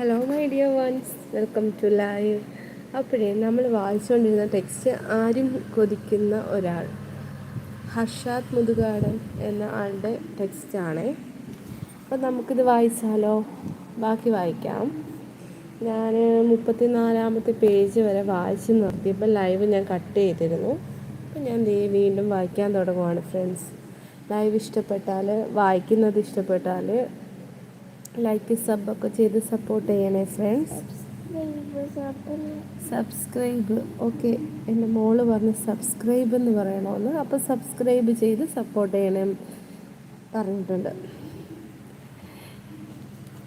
Hello my dear ones welcome to live അപ്പോഴേ നമ്മൾ വായിച്ചുകൊണ്ടിരുന്ന text ആരും കൊതിക്കുന്ന ഒരാൾ. ഹർഷാദ് മുതുകാടൻ എന്ന ആളുടെ ടെക്സ്റ്റാണേ അപ്പം നമുക്കിത് വായിച്ചാലോ? ബാക്കി വായിക്കാം. ഞാൻ മുപ്പത്തി നാലാമത്തെ പേജ് വരെ വായിച്ച് നിർത്തിയപ്പോൾ ലൈവ് ഞാൻ കട്ട് ചെയ്തിരുന്നു. അപ്പം ഞാൻ ദേ വീണ്ടും വായിക്കാൻ തുടങ്ങുവാണ് ഫ്രണ്ട്സ് ലൈവ് ഇഷ്ടപ്പെട്ടാൽ വായിക്കുന്നത് ഇഷ്ടപ്പെട്ടാൽ ലൈക്ക് സബ് ഒക്കെ ചെയ്ത് സപ്പോർട്ട് ചെയ്യണേ ഫ്രണ്ട്സ് സബ്സ്ക്രൈബ് ഓക്കെ എന്റെ മോൾ പറഞ്ഞ് സബ്സ്ക്രൈബ് എന്ന് പറയണമെന്ന് അപ്പോൾ സബ്സ്ക്രൈബ് ചെയ്ത് സപ്പോർട്ട് ചെയ്യണേ പറഞ്ഞിട്ടുണ്ട്.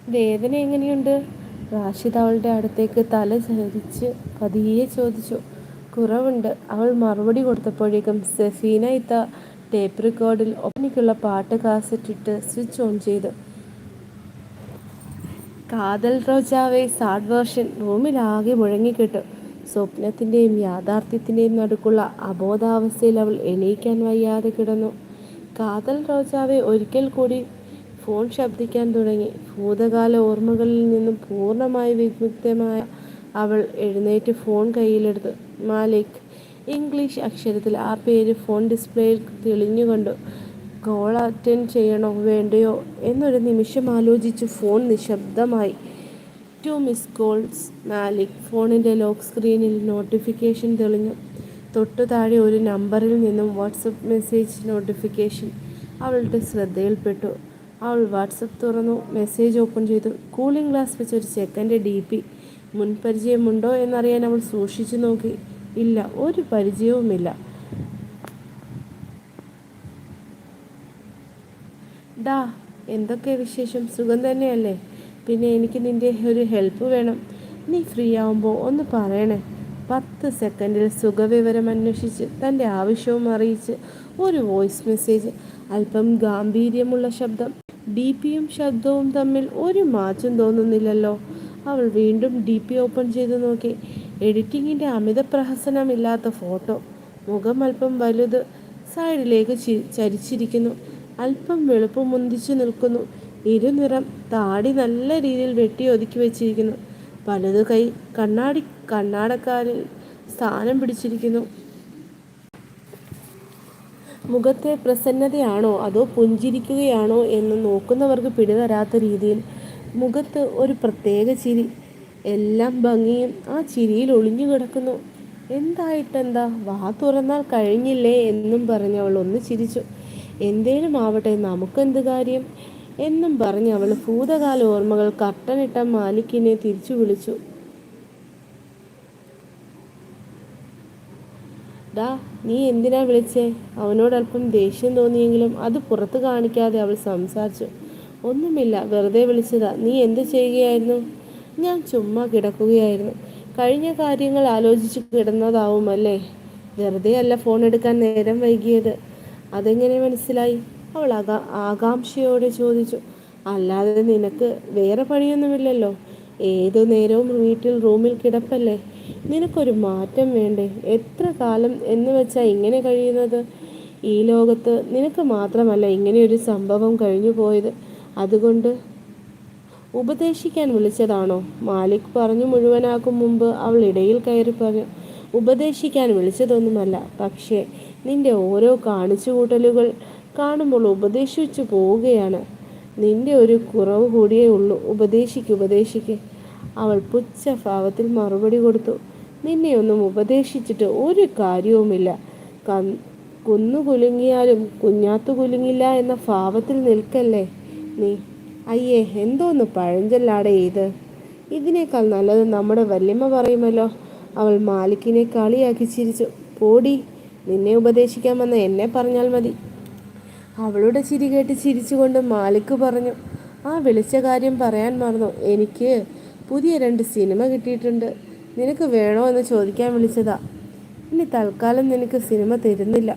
വേദന എങ്ങനെയുണ്ട്? റാഷിദ് അവളുടെ അടുത്തേക്ക് തല ചരിച്ച് പതിയെ ചോദിച്ചു. കുറവുണ്ട്. അവൾ മറുപടി കൊടുത്തപ്പോഴേക്കും സെഫീന ഇത്ത ടേപ്പ് റെക്കോർഡിൽ ഒപ്പനിക്കുള്ള പാട്ട് കാസറ്റിട്ട് സ്വിച്ച് ഓൺ ചെയ്തു. കാതൽ റോജാവെ സാഡ് വേർഷൻ. റൂമിലാകെ മുഴങ്ങിക്കിട്ടു. സ്വപ്നത്തിന്റെയും യാഥാർത്ഥ്യത്തിന്റെയും നടുക്കുള്ള അബോധാവസ്ഥയിൽ അവൾ എണീക്കാൻ വയ്യാതെ കിടന്നു. കാതൽ റോജാവെ ഒരിക്കൽ കൂടി ഫോൺ ശബ്ദിക്കാൻ തുടങ്ങി. ഭൂതകാല ഓർമ്മകളിൽ നിന്നും പൂർണമായി വിമുക്തമായ അവൾ എഴുന്നേറ്റ് ഫോൺ കയ്യിലെടുത്തു. മാലിക് ഇംഗ്ലീഷ് അക്ഷരത്തിൽ ആ പേര് ഫോൺ ഡിസ്പ്ലേയിൽ തെളിഞ്ഞുകൊണ്ടു. കോൾ അറ്റൻഡ് ചെയ്യണോ വേണ്ടയോ എന്നൊരു നിമിഷം ആലോചിച്ച് ഫോൺ നിശബ്ദമായി. ടു മിസ് കോൾസ് മാലിക് ഫോണിന്റെ ലോക്ക് സ്ക്രീനിൽ നോട്ടിഫിക്കേഷൻ തെളിഞ്ഞു. തൊട്ടു താഴെ ഒരു നമ്പറിൽ നിന്നും വാട്സപ്പ് മെസ്സേജ് നോട്ടിഫിക്കേഷൻ അവളുടെ ശ്രദ്ധയിൽപ്പെട്ടു. അവൾ വാട്സപ്പ് തുറന്നു മെസ്സേജ് ഓപ്പൺ ചെയ്തു. കൂളിംഗ് ഗ്ലാസ് വെച്ച് ഒരു സെക്കൻഡ് ഡി പി മുൻപരിചയമുണ്ടോ എന്നറിയാൻ അവൾ സൂക്ഷിച്ചു നോക്കി. ഇല്ല ഒരു പരിചയവുമില്ല. ഡാ എന്തൊക്കെ വിശേഷം? സുഖം തന്നെയല്ലേ? പിന്നെ എനിക്ക് നിന്റെ ഒരു ഹെൽപ്പ് വേണം. നീ ഫ്രീ ആവുമ്പോൾ ഒന്ന് പറയണേ. പത്ത് സെക്കൻഡിൽ സുഖവിവരം അന്വേഷിച്ച് തന്റെ ആവശ്യവും അറിയിച്ച് ഒരു വോയിസ് മെസ്സേജ് അല്പം ഗാംഭീര്യമുള്ള ശബ്ദം ഡി പിയും ശബ്ദവും തമ്മിൽ ഒരു മാറ്റം തോന്നുന്നില്ലല്ലോ. അവൾ വീണ്ടും ഡി പി ഓപ്പൺ ചെയ്ത് നോക്കി. എഡിറ്റിങ്ങിന്റെ അമിത പ്രഹസനമില്ലാത്ത ഫോട്ടോ. മുഖം അല്പം വലുത്. സൈഡിലേക്ക് ചരിച്ചിരിക്കുന്നു. അല്പം വെളുപ്പ് മുന്തിച്ചു നിൽക്കുന്നു. ഇരുനിറം താടി നല്ല രീതിയിൽ വെട്ടി ഒതുക്കി വെച്ചിരിക്കുന്നു. വലതു കൈ കണ്ണാടി കണ്ണാടക്കാരിൽ സ്ഥാനം പിടിച്ചിരിക്കുന്നു. മുഖത്തെ പ്രസന്നതയാണോ? അതോ പുഞ്ചിരിക്കുകയാണോ എന്ന് നോക്കുന്നവർക്ക് പിടിതരാത്ത രീതിയിൽ. മുഖത്ത് ഒരു പ്രത്യേക ചിരി. എല്ലാം ഭംഗിയും ആ ചിരിയിൽ ഒളിഞ്ഞു കിടക്കുന്നു. എന്തായിട്ടെന്താ? വാ തുറന്നാൽ കഴിഞ്ഞില്ലേ എന്നും പറഞ്ഞ് അവൾ ഒന്ന് ചിരിച്ചു. എന്തേലും ആവട്ടെ നമുക്കെന്ത് കാര്യം? എന്നും പറഞ്ഞ് അവൾ ഭൂതകാല ഓർമ്മകൾ കട്ടനിട്ട മാലിക്കിനെ തിരിച്ചു വിളിച്ചു. ഡാ നീ എന്തിനാ വിളിച്ചേ? അവനോട് അല്പം ദേഷ്യം തോന്നിയെങ്കിലും അത് പുറത്ത് കാണിക്കാതെ അവൾ സംസാരിച്ചു. ഒന്നുമില്ല വെറുതെ വിളിച്ചതാ. നീ എന്ത് ചെയ്യുകയായിരുന്നു? ഞാൻ ചുമ്മാ കിടക്കുകയായിരുന്നു. കഴിഞ്ഞ കാര്യങ്ങൾ ആലോചിച്ച് കിടന്നതാവുമല്ലേ? വെറുതെ അല്ല ഫോൺ എടുക്കാൻ നേരം വൈകിയത്. അതെങ്ങനെ മനസ്സിലായി? അവൾ ആകാ ആകാംക്ഷയോടെ ചോദിച്ചു. അല്ലാതെ നിനക്ക് വേറെ പണിയൊന്നുമില്ലല്ലോ. ഏതു നേരവും വീട്ടിൽ റൂമിൽ കിടപ്പല്ലേ? നിനക്കൊരു മാറ്റം വേണ്ടേ? എത്ര കാലം എന്ന് വെച്ചാൽ ഇങ്ങനെ കഴിയുന്നത്? ഈ ലോകത്ത് നിനക്ക് മാത്രമല്ല ഇങ്ങനെയൊരു സംഭവം കഴിഞ്ഞു പോയത്. അതുകൊണ്ട് ഉപദേശിക്കാൻ വിളിച്ചതാണോ? മാലിക് പറഞ്ഞു മുഴുവനാക്കും മുമ്പ് അവൾ ഇടയിൽ കയറി പറഞ്ഞു. ഉപദേശിക്കാൻ വിളിച്ചതൊന്നുമല്ല. പക്ഷേ നിന്റെ ഓരോ കാണിച്ചുകൂട്ടലുകൾ കാണുമ്പോൾ ഉപദേശിച്ചു പോവുകയാണ്. നിന്റെ ഒരു കുറവ് കൂടിയേ ഉള്ളൂ. ഉപദേശിക്ക് ഉപദേശിക്ക്. അവൾ പുച്ഛഭാവത്തിൽ മറുപടി കൊടുത്തു. നിന്നെ ഒന്നും ഉപദേശിച്ചിട്ട് ഒരു കാര്യവുമില്ല. കുന്നു കുലുങ്ങിയാലും കുഞ്ഞാത്തു കുലുങ്ങില്ല എന്ന ഭാവത്തിൽ നിൽക്കല്ലേ നീ? അയ്യേ എന്തോന്ന് പഴഞ്ചൊല്ലാടെ ഇത്? ഇതിനേക്കാൾ നല്ലത് നമ്മുടെ വല്യമ്മ പറയുമല്ലോ. അവൾ മാലിക്കിനെ കളിയാക്കി ചിരിച്ചു. പോടി നിന്നെ ഉപദേശിക്കാൻ വന്ന എന്നെ പറഞ്ഞാൽ മതി. അവളുടെ ചിരി കേട്ട് ചിരിച്ചുകൊണ്ട് മാലിക് പറഞ്ഞു ആ വിളിച്ച കാര്യം പറയാൻ മറന്നു. എനിക്ക് പുതിയ രണ്ട് സിനിമ കിട്ടിയിട്ടുണ്ട്. നിനക്ക് വേണോ എന്ന് ചോദിക്കാൻ വിളിച്ചതാ. ഇനി തൽക്കാലം നിനക്ക് സിനിമ തരുന്നില്ല.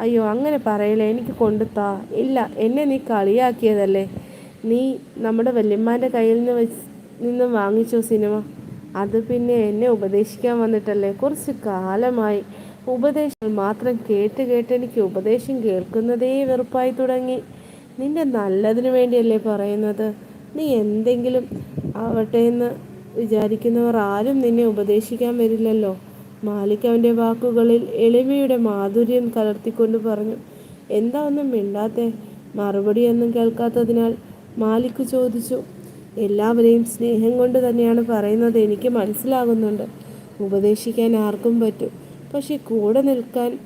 അയ്യോ അങ്ങനെ പറയില്ല? എനിക്ക് കൊണ്ടുത്താ. ഇല്ല എന്നെ നീ കളിയാക്കിയതല്ലേ? നീ നമ്മുടെ വല്യമ്മാന്റെ കയ്യിൽ നിന്ന് വെച്ച് നിന്നും വാങ്ങിച്ചോ സിനിമ? അത് പിന്നെ എന്നെ ഉപദേശിക്കാൻ വന്നിട്ടല്ലേ? കുറച്ച് കാലമായി. ഉപദേശം മാത്രം കേട്ട് കേട്ട് എനിക്ക് ഉപദേശം കേൾക്കുന്നതേ വെറുപ്പായി തുടങ്ങി. നിന്റെ നല്ലതിനു വേണ്ടിയല്ലേ പറയുന്നത്? നീ എന്തെങ്കിലും ആവട്ടെ എന്ന് വിചാരിക്കുന്നവർ ആരും നിന്നെ ഉപദേശിക്കാൻ വരില്ലല്ലോ. മാലിക് അവന്റെ വാക്കുകളിൽ എളിമയുടെ മാധുര്യം കലർത്തിക്കൊണ്ട് പറഞ്ഞു. എന്താ ഒന്നും മിണ്ടാത്തെ? മറുപടിയൊന്നും കേൾക്കാത്തതിനാൽ മാലിക് ചോദിച്ചു. എല്ലാവരെയും സ്നേഹം കൊണ്ട് തന്നെയാണ് പറയുന്നത്. എനിക്ക് മനസ്സിലാകുന്നുണ്ട്. ഉപദേശിക്കാൻ ആർക്കും പറ്റും. പക്ഷെ കൂടെ നിൽക്കാൻ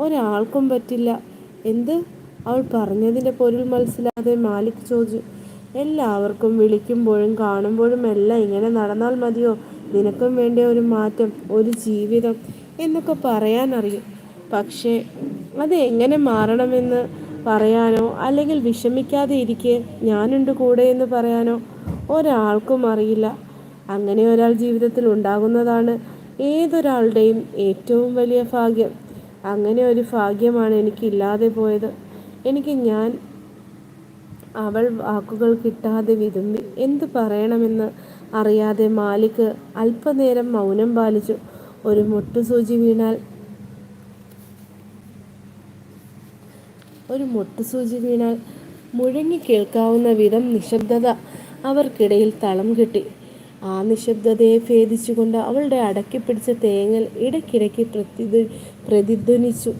ഒരാൾക്കും പറ്റില്ല. എന്ത്? അവൾ പറഞ്ഞതിന്റെ പൊരുൾ മനസ്സിലാതെ മാലിക് ചോദിച്ചു. എല്ലാവർക്കും വിളിക്കുമ്പോഴും കാണുമ്പോഴും എല്ലാം ഇങ്ങനെ നടന്നാൽ മതിയോ? നിനക്കും വേണ്ട ഒരു മാറ്റം ഒരു ജീവിതം എന്നൊക്കെ പറയാനറിയും. പക്ഷേ അത് എങ്ങനെ മാറണമെന്ന് പറയാനോ അല്ലെങ്കിൽ വിഷമിക്കാതെ ഇരിക്കെ ഞാനുണ്ട് കൂടെ എന്ന് പറയാനോ ഒരാൾക്കും അറിയില്ല. അങ്ങനെ ഒരാൾ ജീവിതത്തിൽ ഉണ്ടാകുന്നതാണ് ഏതൊരാളുടെയും ഏറ്റവും വലിയ ഭാഗ്യം. അങ്ങനെ ഒരു ഭാഗ്യമാണ് എനിക്കില്ലാതെ പോയത്. എനിക്ക് ഞാൻ അവൾ വാക്കുകൾ കിട്ടാതെ വിതുമ്പി എന്തു പറയണമെന്ന് അറിയാതെ മാലിക് അല്പനേരം മൗനം പാലിച്ചു. ഒരു മുട്ടുസൂചി വീണാൽ ഒരു മുട്ടുസൂചി വീണാൽ മുഴങ്ങി കേൾക്കാവുന്ന വിധം നിശബ്ദത അവർക്കിടയിൽ തളം കിട്ടി. ആ നിശബ്ദതയെ ഭേദിച്ചുകൊണ്ട് അവളുടെ അടക്കിപ്പിടിച്ച തേങ്ങൽ ഇടയ്ക്കിടയ്ക്ക് പ്രതിധ്വ പ്രതിധ്വനിച്ചു.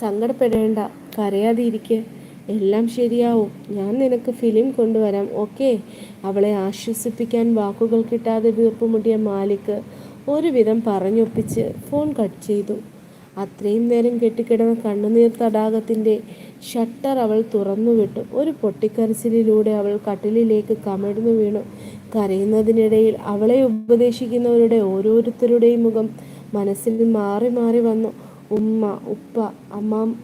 സങ്കടപ്പെടേണ്ട കരയാതിരിക്കെ. എല്ലാം ശരിയാവും. ഞാൻ നിനക്ക് ഫിലിം കൊണ്ടുവരാം ഓക്കെ? അവളെ ആശ്വസിപ്പിക്കാൻ വാക്കുകൾ കിട്ടാതെ വീർപ്പുമുട്ടിയ മാലിക് ഒരുവിധം പറഞ്ഞൊപ്പിച്ച് ഫോൺ കട്ട് ചെയ്തു. അത്രയും നേരം കെട്ടിക്കിടന്ന കണ്ണുനീർ തടാകത്തിന്റെ ഷട്ടർ അവൾ തുറന്നുവിട്ടു. ഒരു പൊട്ടിക്കരച്ചിലൂടെ അവൾ കട്ടിലിലേക്ക് കമിഴ്ന്നു വീണു. കരയുന്നതിനിടയിൽ അവളെ ഉപദേശിക്കുന്നവരുടെ ഓരോരുത്തരുടെയും മുഖം മനസ്സിൽ മാറി മാറി വന്നു. ഉമ്മ ഉപ്പ അമ്മ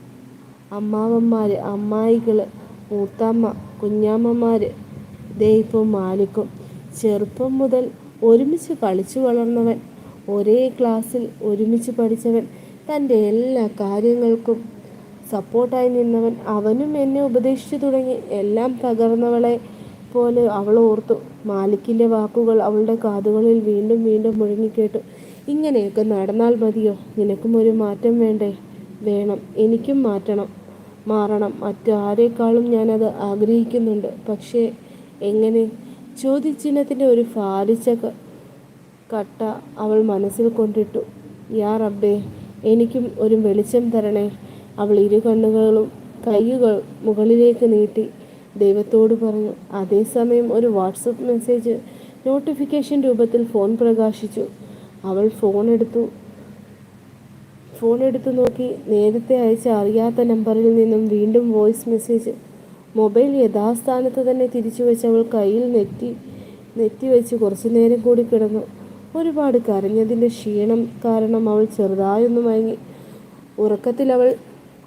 അമ്മാവന്മാർ അമ്മായികൾ മൂത്തമ്മ കുഞ്ഞാമ്മമാർ ദേ മാലിക്കും. ചെറുപ്പം മുതൽ ഒരുമിച്ച് കളിച്ചു വളർന്നവൻ ഒരേ ക്ലാസ്സിൽ ഒരുമിച്ച് പഠിച്ചവൻ തന്റെ എല്ലാ കാര്യങ്ങൾക്കും സപ്പോർട്ടായി നിന്നവൻ അവനും എന്നെ ഉപദേശിച്ചു തുടങ്ങി. എല്ലാം തകർന്നവളെ പോലെ അവൾ ഓർത്തു. മാലിക്കിന്റെ വാക്കുകൾ അവളുടെ കാതുകളിൽ വീണ്ടും വീണ്ടും മുഴങ്ങിക്കേട്ടു. ഇങ്ങനെയൊക്കെ നടന്നാൽ മതിയോ? നിനക്കും ഒരു മാറ്റം വേണ്ടേ? വേണം. എനിക്കും മാറ്റണം. മാറണം. മറ്റാരേക്കാളും ഞാനത് ആഗ്രഹിക്കുന്നുണ്ട്. പക്ഷേ എങ്ങനെ? ചോദ്യചിഹ്നത്തിന്റെ ഒരു ഫാലിച്ച കട്ട അവൾ മനസ്സിൽ കൊണ്ടിട്ടു. യാ റബ്ബേ എനിക്കും ഒരു വെളിച്ചം തരണേ. അവൾ ഇരു കണ്ണുകളും കൈകൾ മുകളിലേക്ക് നീട്ടി. ദൈവത്തോട് പറഞ്ഞു അതേസമയം ഒരു വാട്സപ്പ് മെസ്സേജ് നോട്ടിഫിക്കേഷൻ രൂപത്തിൽ ഫോൺ പ്രകാശിച്ചു. അവൾ ഫോൺ എടുത്തു. ഫോൺ എടുത്തു നോക്കി. നേരത്തെ അയച്ച അറിയാത്ത നമ്പറിൽ നിന്നും വീണ്ടും വോയിസ് മെസ്സേജ്. മൊബൈൽ യഥാസ്ഥാനത്ത് തന്നെ തിരിച്ചു വെച്ച് അവൾ കയ്യിൽ നെറ്റി നെറ്റി വെച്ച് കുറച്ചു നേരം കൂടി കിടന്നു. ഒരുപാട് കരഞ്ഞതിന്റെ ക്ഷീണം കാരണം അവൾ ചെറുതായൊന്നു മയങ്ങി. ഉറക്കത്തിൽ അവൾ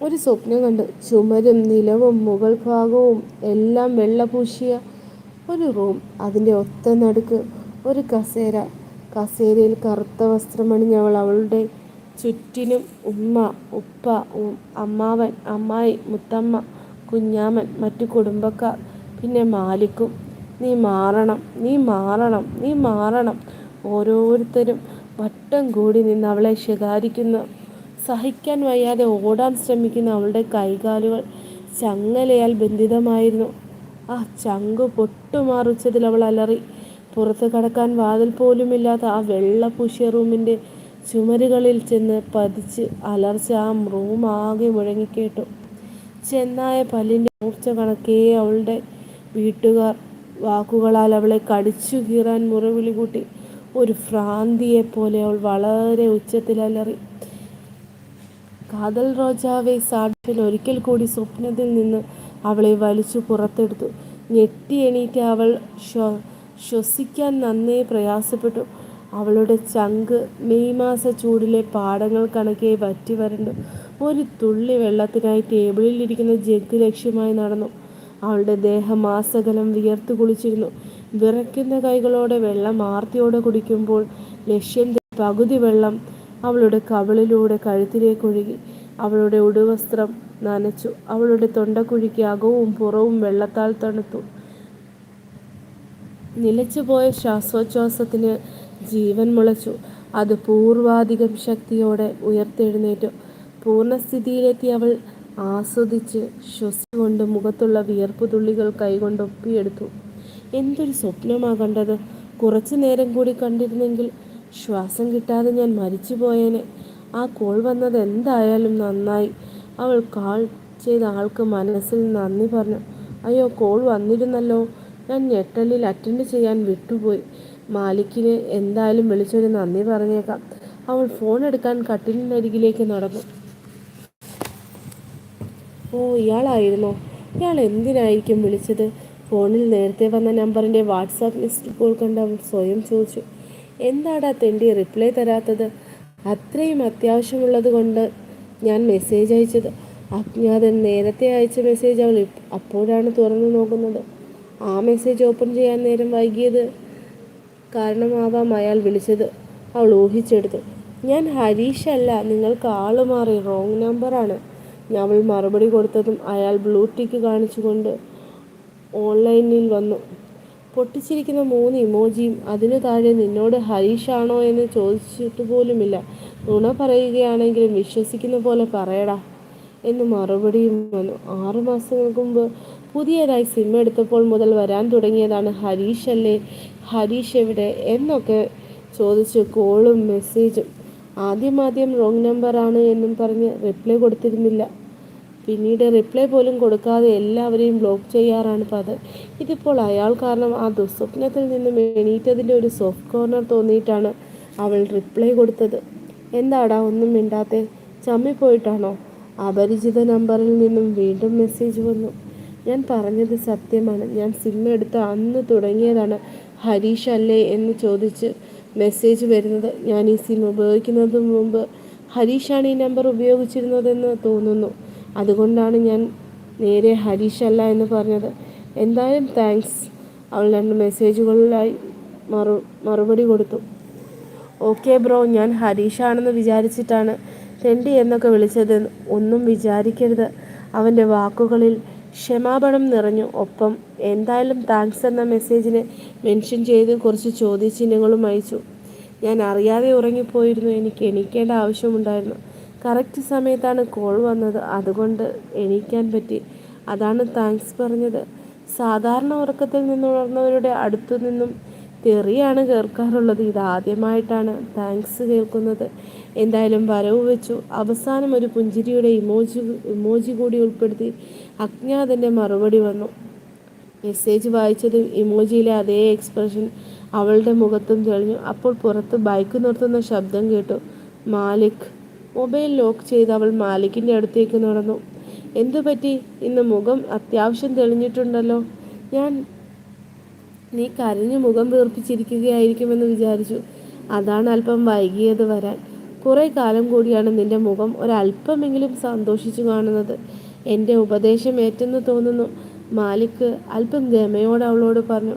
ഒരു സ്വപ്നം കണ്ട് ചുമരും നിലവും മുകൾ ഭാഗവും എല്ലാം വെള്ള പൂശിയ ഒരു റൂം. അതിന്റെ ഒത്ത നടുക്ക് ഒരു കസേര. കസേരയിൽ കറുത്ത വസ്ത്രമണിഞ്ഞ അവൾ അവളുടെ ചുറ്റിനും ഉമ്മ ഉപ്പ അമ്മാവൻ അമ്മായി മുത്തമ്മ കുഞ്ഞാമൻ മറ്റു കുടുംബക്കാർ. പിന്നെ മാലിക്കും നീ മാറണം നീ മാറണം നീ മാറണം. ഓരോരുത്തരും വട്ടം കൂടി നിന്ന് അവളെ ശകാരിക്കുന്നു. സഹിക്കാൻ വയ്യാതെ ഓടാൻ ശ്രമിക്കുന്ന അവളുടെ കൈകാലുകൾ ചങ്ങലയാൽ ബന്ധിതമായിരുന്നു. ആ ചങ്കു പൊട്ടുമാറുച്ചതിൽ അവൾ അലറി. പുറത്ത് കടക്കാൻ വാതിൽ പോലുമില്ലാത്ത ആ വെള്ള പൂശിയ റൂമിന്റെ ചുമരുകളിൽ ചെന്ന് പതിച്ച് അലർച്ച ആ റൂം ആകെ മുഴങ്ങിക്കേട്ടു. ചെന്നായ പല്ലിന്റെ മൂർച്ച കണക്കേ അവളുടെ വീട്ടുകാർ വാക്കുകളാൽ അവളെ കടിച്ചു കീറാൻ മുറവിളി കൂട്ടി. ഒരു ഭ്രാന്തിയെപ്പോലെ അവൾ വളരെ ഉച്ചത്തിൽ അലറി. കാതൽ റോജാവെ സാഡിൽ ഒരിക്കൽ കൂടി സ്വപ്നത്തിൽ നിന്ന് അവളെ വലിച്ചു പുറത്തെടുത്തു. ഞെട്ടി എണീറ്റ് അവൾ ശ്വസിക്കാൻ നന്നേ പ്രയാസപ്പെട്ടു. അവളുടെ ചങ്ക് മെയ് മാസ ചൂടിലെ പാടങ്ങൾ കണക്കെ വറ്റി വരണ്ടു. ഒരു തുള്ളി വെള്ളത്തിനായി ടേബിളിൽ ഇരിക്കുന്ന ജഗ് ലക്ഷ്യമായി നടന്നു. അവളുടെ ദേഹം മാസകലം വിയർത്തു കുളിച്ചിരുന്നു. വിറയ്ക്കുന്ന കൈകളോടെ വെള്ളം ആർത്തിയോടെ കുടിക്കുമ്പോൾ ലക്ഷ്യം പകുതി വെള്ളം അവളുടെ കവളിലൂടെ കഴുത്തിലേക്ക് ഒഴുകി അവളുടെ ഉടുവസ്ത്രം നനച്ചു. അവളുടെ തൊണ്ടക്കുഴിക്ക് അകവും പുറവും വെള്ളത്താൽ തണുത്തു. നിലച്ചുപോയ ശ്വാസോച്ഛ്വാസത്തിന് ജീവൻ മുളച്ചു. അത് പൂർവാധികം ശക്തിയോടെ ഉയർത്തെഴുന്നേറ്റു. പൂർണസ്ഥിതിയിലെത്തി അവൾ ആസ്വദിച്ച് ശ്വസിച്ചുകൊണ്ട് മുഖത്തുള്ള വിയർപ്പ് തുള്ളികൾ കൈകൊണ്ട് ഒപ്പിയെടുത്തു. എന്തൊരു സ്വപ്നമാ കണ്ടത്. കുറച്ചു നേരം കൂടി കണ്ടിരുന്നെങ്കിൽ ശ്വാസം കിട്ടാതെ ഞാൻ മരിച്ചു പോയേനെ. ആ കോൾ വന്നത് എന്തായാലും നന്നായി. അവൾ കാൾ ചെയ്ത ആൾക്ക് മനസ്സിൽ നന്ദി പറഞ്ഞു. അയ്യോ കോൾ വന്നിരുന്നല്ലോ. ഞാൻ ഞെട്ടലിൽ അറ്റൻഡ് ചെയ്യാൻ വിട്ടുപോയി. മാലിക്കിന് എന്തായാലും വിളിച്ചൊരു നന്ദി പറഞ്ഞേക്കാം. അവൾ ഫോൺ എടുക്കാൻ കട്ടിലിനരികിലേക്ക് നടന്നു. ഓ ഇയാളായിരുന്നോ? ഇയാൾ എന്തിനായിരിക്കും വിളിച്ചത്? ഫോണിൽ നേരത്തെ വന്ന നമ്പറിന്റെ വാട്സാപ്പ് ലിസ്റ്റ് കോൾ കണ്ട് അവൾ സ്വയം ചോദിച്ചു. എന്താടാ തെണ്ടി റിപ്ലൈ തരാത്തത്? അത്രയും അത്യാവശ്യമുള്ളത് കൊണ്ട് ഞാൻ മെസ്സേജ് അയച്ചത്. അജ്ഞാതൻ നേരത്തെ അയച്ച മെസ്സേജ് അവൾ അപ്പോഴാണ് തുറന്നു നോക്കുന്നത്. ആ മെസ്സേജ് ഓപ്പൺ ചെയ്യാൻ നേരം വൈകിയത് കാരണമാവാം അയാൾ വിളിച്ചത്. അവൾ ഊഹിച്ചെടുത്തു. ഞാൻ ഹരീഷ് അല്ല നിങ്ങൾക്ക് ആൾ മാറി റോങ് നമ്പറാണ് അവൾ മറുപടി കൊടുത്തതും അയാൾ ബ്ലൂ ടിക്ക് കാണിച്ചുകൊണ്ട് ഓൺലൈനിൽ വന്നു. പൊട്ടിച്ചിരിക്കുന്ന മൂന്ന് ഇമോജിയും അതിനു താഴെ നിന്നോട് ഹരീഷാണോ എന്ന് ചോദിച്ചിട്ട് പോലുമില്ല. നുണ പറയുകയാണെങ്കിലും വിശ്വസിക്കുന്ന പോലെ പറയടാ എന്ന് മറുപടിയും വന്നു. ആറു മാസങ്ങൾക്ക് മുമ്പ് പുതിയതായി സിം എടുത്തപ്പോൾ മുതൽ വരാൻ തുടങ്ങിയതാണ് ഹരീഷ് അല്ലേ ഹരീഷ് എവിടെ? എന്നൊക്കെ ചോദിച്ചു കോളും മെസ്സേജും. ആദ്യം ആദ്യം റോങ് നമ്പറാണ് എന്നും പറഞ്ഞ് റിപ്ലൈ കൊടുത്തിരുന്നില്ല. പിന്നീട് റിപ്ലൈ പോലും കൊടുക്കാതെ എല്ലാവരെയും ബ്ലോക്ക് ചെയ്യാറാണ് പതിവ് ഇതിപ്പോൾ അയാൾ കാരണം ആ ദുസ്വപ്നത്തിൽ നിന്നും എണീറ്റതിന്റെ ഒരു സോഫ്റ്റ് കോർണർ തോന്നിയിട്ടാണ് അവൾ റിപ്ലൈ കൊടുത്തത്. എന്താടാ ഒന്നും മിണ്ടാത്തെ? ചമ്മിപ്പോയിട്ടാണോ? അപരിചിത നമ്പറിൽ നിന്നും വീണ്ടും മെസ്സേജ് വന്നു. ഞാൻ പറഞ്ഞത് സത്യമാണ്. ഞാൻ സിം എടുത്ത അന്ന് തുടങ്ങിയതാണ് ഹരീഷ് അല്ലേ എന്ന് ചോദിച്ച് മെസ്സേജ് വരുന്നത്. ഞാൻ ഈ സിം ഉപയോഗിക്കുന്നതിന് മുമ്പ് ഹരീഷാണ് ഈ നമ്പർ ഉപയോഗിച്ചിരുന്നതെന്ന് തോന്നുന്നു. അതുകൊണ്ടാണ് ഞാൻ നേരെ ഹരീഷ് അല്ല എന്ന് പറഞ്ഞത്. എന്തായാലും താങ്ക്സ് അവൾ രണ്ട് മെസ്സേജുകളിലായി മറു മറുപടി കൊടുത്തു. ഓക്കെ ബ്രോ ഞാൻ ഹരീഷാണെന്ന് വിചാരിച്ചിട്ടാണ് തെണ്ടി എന്നൊക്കെ വിളിച്ചത്. ഒന്നും വിചാരിക്കരുത്. അവന്റെ വാക്കുകളിൽ ക്ഷമാപണം നിറഞ്ഞു. ഒപ്പം എന്തായാലും താങ്ക്സ് എന്ന മെസ്സേജിനെ മെൻഷൻ ചെയ്ത് കുറച്ച് ചോദ്യചിഹ്നങ്ങളും അയച്ചു. ഞാൻ അറിയാതെ ഉറങ്ങിപ്പോയിരുന്നു. എനിക്ക് എണീക്കേണ്ട ആവശ്യമുണ്ടായിരുന്നു. കറക്റ്റ് സമയത്താണ് കോൾ വന്നത്. അതുകൊണ്ട് എണീക്കാൻ പറ്റി. അതാണ് താങ്ക്സ് പറഞ്ഞത്. സാധാരണ ഉറക്കത്തിൽ നിന്നുണർന്നവരുടെ അടുത്തു നിന്നും തെറിയാണ് കേൾക്കാറുള്ളത്. ഇതാദ്യമായിട്ടാണ് താങ്ക്സ് കേൾക്കുന്നത്. എന്തായാലും വരവ് വെച്ചു. അവസാനം ഒരു പുഞ്ചിരിയുടെ ഇമോജി ഇമോജി കൂടി ഉൾപ്പെടുത്തി അജ്ഞാതന്റെ മറുപടി വന്നു. മെസ്സേജ് വായിച്ചതും ഇമോജിയിലെ അതേ എക്സ്പ്രഷൻ അവളുടെ മുഖത്തും തെളിഞ്ഞു. അപ്പോൾ പുറത്ത് ബൈക്ക് നിർത്തുന്ന ശബ്ദം കേട്ടു. മാലിക് മൊബൈൽ ലോക്ക് ചെയ്ത് അവൾ മാലിക്കിന്റെ അടുത്തേക്ക് നടന്നു. എന്തു പറ്റി? ഇന്ന് മുഖം അത്യാവശ്യം തെളിഞ്ഞിട്ടുണ്ടല്ലോ. ഞാൻ നീ കരഞ്ഞു മുഖം വീർപ്പിച്ചിരിക്കുകയായിരിക്കുമെന്ന് വിചാരിച്ചു. അതാണ് അല്പം വൈകിയത് വരാൻ. കുറേ കാലം കൂടിയാണ് നിന്റെ മുഖം ഒരല്പമെങ്കിലും സന്തോഷിച്ചു കാണുന്നത്. എന്റെ ഉപദേശം ഏറ്റെന്ന് തോന്നുന്നു. മാലിക് അല്പം ഗമയോട് അവളോട് പറഞ്ഞു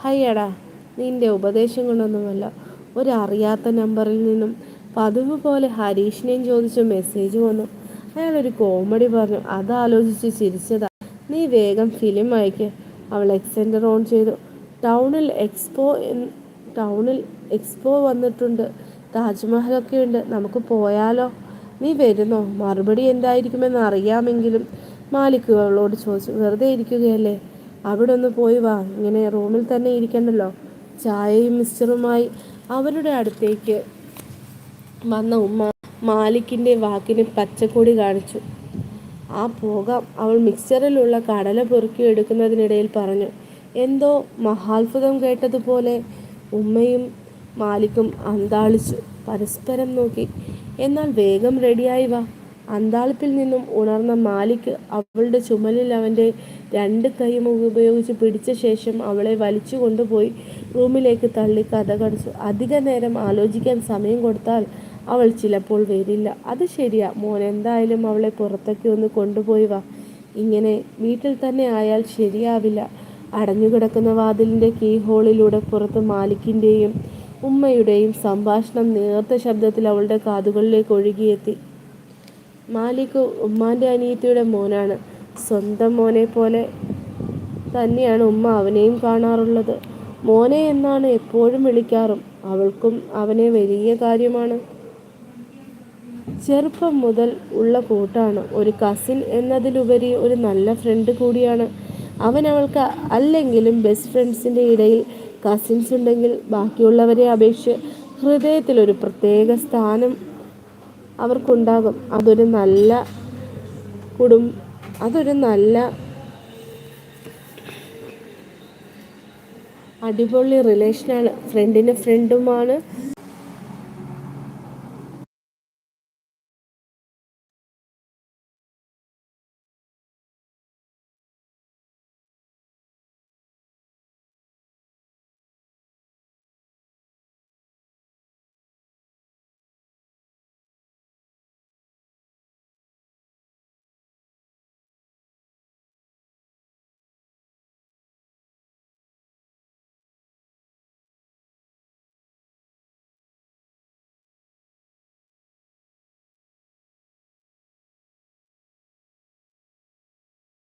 ഹയ്യടാ നിന്റെ ഉപദേശം കൊണ്ടൊന്നുമല്ല ഒരറിയാത്ത നമ്പറിൽ നിന്നും പതിവ് പോലെ ഹരീഷിനെയും ചോദിച്ച മെസ്സേജ് വന്നു. അയാൾ ഒരു കോമഡി പറഞ്ഞു. അതാലോചിച്ച് ചിരിച്ചതാ. നീ വേഗം ഫിലിം അയക്ക്. അവൾ എക്സെൻഡർ ഓൺ ചെയ്തു. ടൗണിൽ എക്സ്പോ ടൗണിൽ എക്സ്പോ വന്നിട്ടുണ്ട്. താജ്മഹലൊക്കെ ഉണ്ട്. നമുക്ക് പോയാലോ? നീ വരുന്നോ? മറുപടി എന്തായിരിക്കുമെന്ന് അറിയാമെങ്കിലും മാലിക് അവളോട് ചോദിച്ചു. വെറുതെ ഇരിക്കുകയല്ലേ? അവിടെ ഒന്ന് പോയി വാ. ഇങ്ങനെ റൂമിൽ തന്നെ ഇരിക്കണ്ടല്ലോ? ചായയും മിസ്റ്ററുമായി അവരുടെ അടുത്തേക്ക് വന്ന ഉമ്മ മാലിക്കിന്റെ വാക്കിന് പച്ചക്കൊടി കാണിച്ചു. ആ പോകാം. അവൾ മിക്സറിലുള്ള കടല പൊറുക്കി എടുക്കുന്നതിനിടയിൽ പറഞ്ഞു എന്തോ മഹാത്ഭുതം കേട്ടതുപോലെ. ഉമ്മയും മാലിക്കും അന്താളിച്ചു. പരസ്പരം നോക്കി എന്നാൽ വേഗം റെഡിയായി വാ. അന്താളിപ്പിൽ നിന്നും ഉണർന്ന മാലിക് അവളുടെ ചുമലിൽ അവന്റെ രണ്ട് കൈയും ഉപയോഗിച്ച് പിടിച്ച ശേഷം അവളെ വലിച്ചു കൊണ്ടുപോയി റൂമിലേക്ക് തള്ളി കഥ കടച്ചു. അധിക നേരം ആലോചിക്കാൻ സമയം കൊടുത്താൽ അവൾ ചിലപ്പോൾ വരില്ല. അത് ശരിയാ. മോൻ എന്തായാലും അവളെ പുറത്തൊക്കെ ഒന്ന് കൊണ്ടുപോയി വാ. ഇങ്ങനെ വീട്ടിൽ തന്നെ ആയാൽ ശരിയാവില്ല. അടഞ്ഞുകിടക്കുന്ന വാതിലിന്റെ കീ ഹോളിലൂടെ പുറത്ത് മാലിക്കിന്റെയും ഉമ്മയുടെയും സംഭാഷണം നേർത്ത ശബ്ദത്തിൽ അവളുടെ കാതുകളിലേക്ക് ഒഴുകിയെത്തി. മാലിക് ഉമ്മാന്റെ അനിയത്തിയുടെ മോനാണ്. സ്വന്തം മോനെ പോലെ തന്നെയാണ് ഉമ്മ അവനെയും കാണാറുള്ളത്. മോനെ എന്നാണ് എപ്പോഴും വിളിക്കാറും. അവൾക്കും അവനെ വലിയ കാര്യമാണ്. ചെറുപ്പം മുതൽ ഉള്ള കൂട്ടാണ്. ഒരു കസിൻ എന്നതിലുപരി ഒരു നല്ല ഫ്രണ്ട് കൂടിയാണ്. അവൻ അവൾക്ക് അല്ലെങ്കിലും ബെസ്റ്റ് ഫ്രണ്ട്സിന്റെ ഇടയിൽ കസിൻസ് ഉണ്ടെങ്കിൽ ബാക്കിയുള്ളവരെ അപേക്ഷിച്ച് ഹൃദയത്തിലൊരു പ്രത്യേക സ്ഥാനം അവർക്കുണ്ടാകും. അതൊരു നല്ല കുടും അതൊരു നല്ല അടിപൊളി റിലേഷനാണ് ഫ്രണ്ടിന് ഫ്രണ്ടുമാണ്